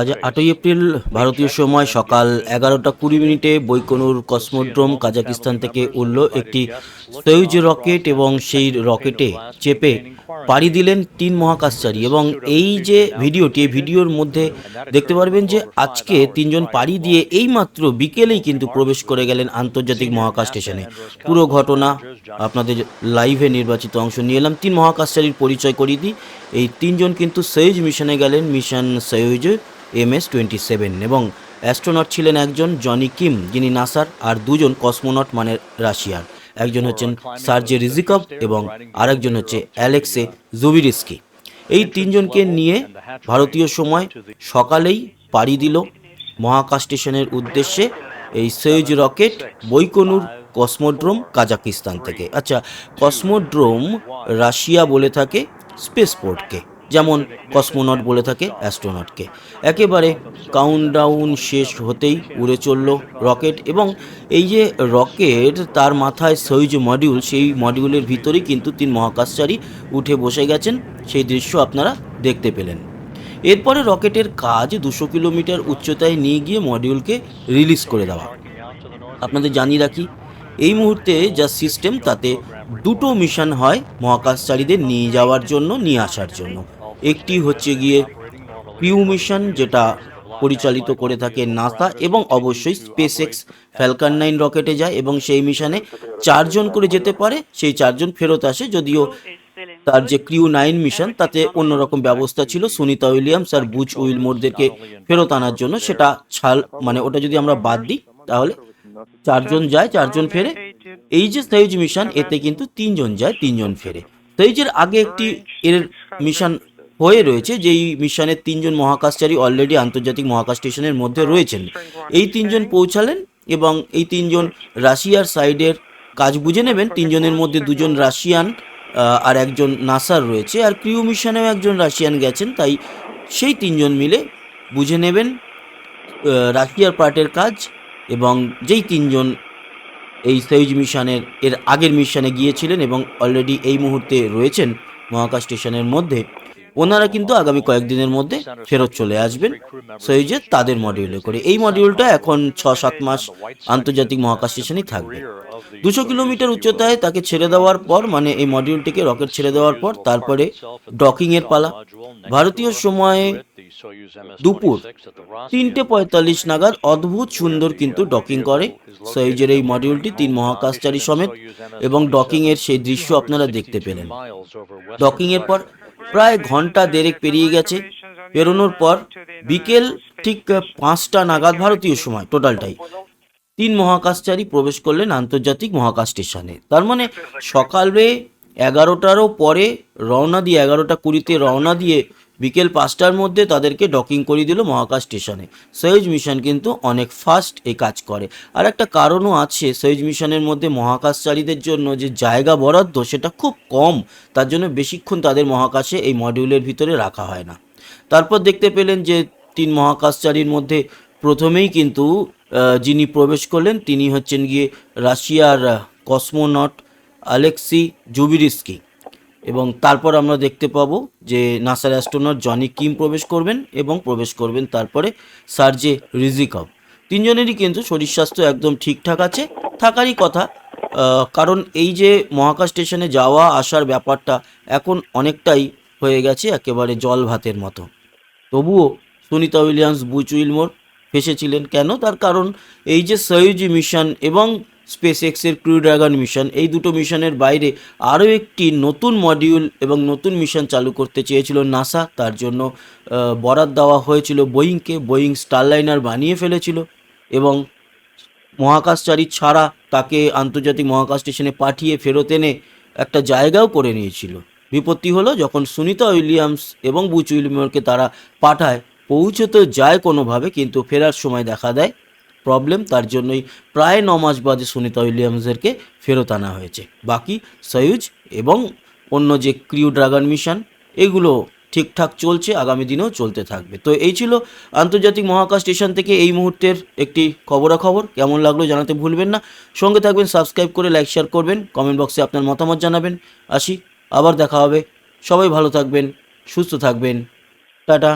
আজ আটই এপ্রিল ভারতীয় সময় সকাল এগারোটা কুড়ি মিনিটে বৈকনুর কসমোড্রোম কাজাকিস্তান থেকে উড়ল একটি সয়ুজ রকেট এবং সেই রকেটে চেপে পাড়ি দিলেন তিন মহাকাশচারী এবং এই যে ভিডিওটি এই ভিডিওর মধ্যে দেখতে পারবেন যে আজকে তিনজন পাড়ি দিয়ে এইমাত্র বিকেলেই কিন্তু প্রবেশ করে গেলেন আন্তর্জাতিক মহাকাশ স্টেশনে। পুরো ঘটনা আপনাদের লাইভে নির্বাচিত অংশ নিয়ে এলাম। তিন মহাকাশচারীর পরিচয় করিয়ে দিই। এই তিনজন কিন্তু সয়ুজ মিশনে গেলেন mission Soyuz M S twenty seven এবং অ্যাস্ট্রোনট ছিলেন একজন জনি কিম, যিনি নাসার আর দুজন কসমোনট মানে রাশিয়ার। একজন হচ্ছেন সার্জে রিজিকভ এবং আরেকজন হচ্ছে অ্যালেক্সে জুবিরিস্কি। এই তিনজনকে নিয়ে ভারতীয় সময় সকালেই পাড়ি দিল মহাকাশ স্টেশনের উদ্দেশ্যে এই Soyuz rocket Baikonur cosmodrome Kazakhstan থেকে। আচ্ছা কসমোড্রোম রাশিয়া বলে থাকে স্পেসপোর্টকে। যেমন কসমোনট বলে থাকে অ্যাস্ট্রোনটকে। একেবারে কাউন্টডাউন শেষ হতেই উড়ে চলল রকেট এবং এই যে রকেট, তার মাথায় সৈজ মডিউল সেই মডিউলের ভিতরেই কিন্তু তিন মহাকাশচারী উঠে বসে গেছেন। সেই দৃশ্য আপনারা দেখতে পেলেন। এরপরে রকেটের কাজ দুশো কিলোমিটার উচ্চতায় নিয়ে গিয়ে মডিউলকে রিলিজ করে দেওয়া। আপনাদের জানিয়ে রাখি, এই মুহূর্তে যা সিস্টেম তাতে দুটো মিশন হয় মহাকাশচারীদের নিয়ে যাওয়ার জন্য, নিয়ে আসার জন্য। একটি হচ্ছে গিয়ে পিউ মিশন, যেটা পরিচালিত করে থাকে নাসা এবং অবশ্যই স্পেস এক্স ফ্যালকান নাইন রকেটে যায় এবং সেই মিশনে চারজন করে যেতে পারে, সেই চারজন ফেরত আসে, যদিও তার যে ক্রিউ নাইন মিশন, তাতে অন্যরকম ব্যবস্থা ছিল। সুনিতা উইলিয়ামস আর বুচ উইলমোরদেরকে ফেরত আনার জন্য সেটা ছাল মানে ওটা যদি আমরা বাদ দিই, তাহলে চারজন যায়, চারজন ফেরে। এই যে সৈজ মিশন, এতে কিন্তু তিনজন যায়, তিনজন ফেরে। সৈজের আগে একটি এর মিশন হয়ে রয়েছে, যেই মিশনের তিনজন মহাকাশচারী অলরেডি আন্তর্জাতিক মহাকাশ স্টেশনের মধ্যে রয়েছেন। এই তিনজন পৌঁছালেন এবং এই তিনজন রাশিয়ার সাইডের কাজ বুঝে নেবেন। তিনজনের মধ্যে দুজন রাশিয়ান আর একজন নাসার রয়েছে। আর ক্রিউ মিশনেও একজন রাশিয়ান গেছেন, তাই সেই তিনজন মিলে বুঝে নেবেন রাশিয়ার পার্টের কাজ এবং যেই তিনজন এই সৈজ মিশনের এর আগের মিশনে গিয়েছিলেন এবং অলরেডি এই মুহূর্তে রয়েছেন মহাকাশ স্টেশনের মধ্যে। ওনারা কিন্তু আগামী কয়েকদিনের মধ্যে ফেরত চলে আসবেন। সৈজের তাদের মডিউলে করে। এই মডিউলটা এখন ছ সাত মাস আন্তর্জাতিক মহাকাশ স্টেশনেই থাকবে। দুশো কিলোমিটার উচ্চতায় তাকে ছেড়ে দেওয়ার পর মানে এই মডিউলটিকে রকেট ছেড়ে দেওয়ার পর, তারপরে ডকিং এর পালা। ভারতীয় সময়ে দুপুর তিনটে পঁয়তাল্লিশ নাগাদ অদ্ভুত সুন্দর কিন্তু ডকিং করে। সৈজের এই মডিউলটি তিন মহাকাশচারী সমেত এবং ডকিং এর সেই দৃশ্য আপনারা দেখতে পেলেন। ডকিং এর পর প্রায় ঘণ্টা দেড়েক পেরিয়ে গেছে। পেরোনোর পর বিকেল ঠিক পাঁচটা নাগাদ ভারতীয় সময় টোটালটাই। তিন মহাকাশচারী প্রবেশ করলেন আন্তর্জাতিক মহাকাশ স্টেশনে। তার মানে সকালে এগারোটারও পরে রওনা দিয়ে এগারোটা কুড়িতে রওনা দিয়ে বিকেল পাঁচটার মধ্যে তাদেরকে ডকিং করিয়ে দিল মহাকাশ স্টেশনে। সয়েজ মিশন কিন্তু অনেক ফাস্ট এই কাজ করে। আর একটা কারণও আছে সয়েজ মিশনের মধ্যে মহাকাশচারীদের জন্য যে জায়গা বরাদ্দ সেটা খুব কম, তার জন্য বেশিক্ষণ তাদের মহাকাশে এই মডিউলের ভিতরে রাখা হয় না। তারপর দেখতে পেলেন যে তিন মহাকাশচারীর মধ্যে প্রথমেই কিন্তু যিনি প্রবেশ করলেন তিনি হচ্ছেন গিয়ে রাশিয়ার কসমোনট আলেক্সি জুবিরিস্কি। এবং তারপর আমরা দেখতে পাবো যে নাসার অ্যাস্ট্রোনট জনি কিম প্রবেশ করবেন এবং প্রবেশ করবেন তারপরে সার্জে রিজিকভ। তিনজনেরই কিন্তু শরীর স্বাস্থ্য একদম ঠিকঠাক আছে, থাকারই কথা কারণ এই যে মহাকাশ স্টেশনে যাওয়া, আসার ব্যাপারটা এখন অনেকটাই হয়ে গেছে একেবারে জল ভাতের মতো। তবুও সুনিতা উইলিয়ামস বুচ উইলমোর ফেসেছিলেন কেন? তার কারণ এই যে সয়ুজ মিশন এবং স্পেস এক্সের ক্রু ড্রাগন মিশন এই দুটো মিশনের বাইরে আরও একটি নতুন মডিউল এবং নতুন মিশন চালু করতে চেয়েছিল নাসা তার জন্য বরাদ দেওয়া হয়েছিল বোয়িংকে বোয়িং স্টারলাইনার বানিয়ে ফেলেছিল এবং মহাকাশচারী ছাড়া তাকে আন্তর্জাতিক মহাকাশ স্টেশনে পাঠিয়ে ফেরত এনে একটা জায়গাও করে নিয়েছিল। বিপত্তি হলো যখন সুনিতা উইলিয়ামস এবং বুচ উইলিয়ামকে তারা পাঠায়, পৌঁছতে যায় কোনোভাবে, কিন্তু ফেরার সময় দেখা দেয় প্রবলেম তার জন্যই প্রায় ন মাস বাদে সুনিতা উইলিয়ামসদেরকে ফেরত আনা হয়েছে। বাকি সয়ুজ এবং অন্য যে ক্রিউ ড্রাগন মিশন, এগুলো ঠিকঠাক চলছে, আগামী দিনেও চলতে থাকবে। তো এই ছিল আন্তর্জাতিক মহাকাশ স্টেশন থেকে এই মুহূর্তের একটি খবরাখবর। কেমন লাগল জানাতে ভুলবেন না। সঙ্গে থাকবেন সাবস্ক্রাইব করে লাইক শেয়ার করবেন কমেন্ট বক্সে আপনার মতামত জানাবেন। আসি, আবার দেখা হবে। সবাই ভালো থাকবেন, সুস্থ থাকবেন। টাটা।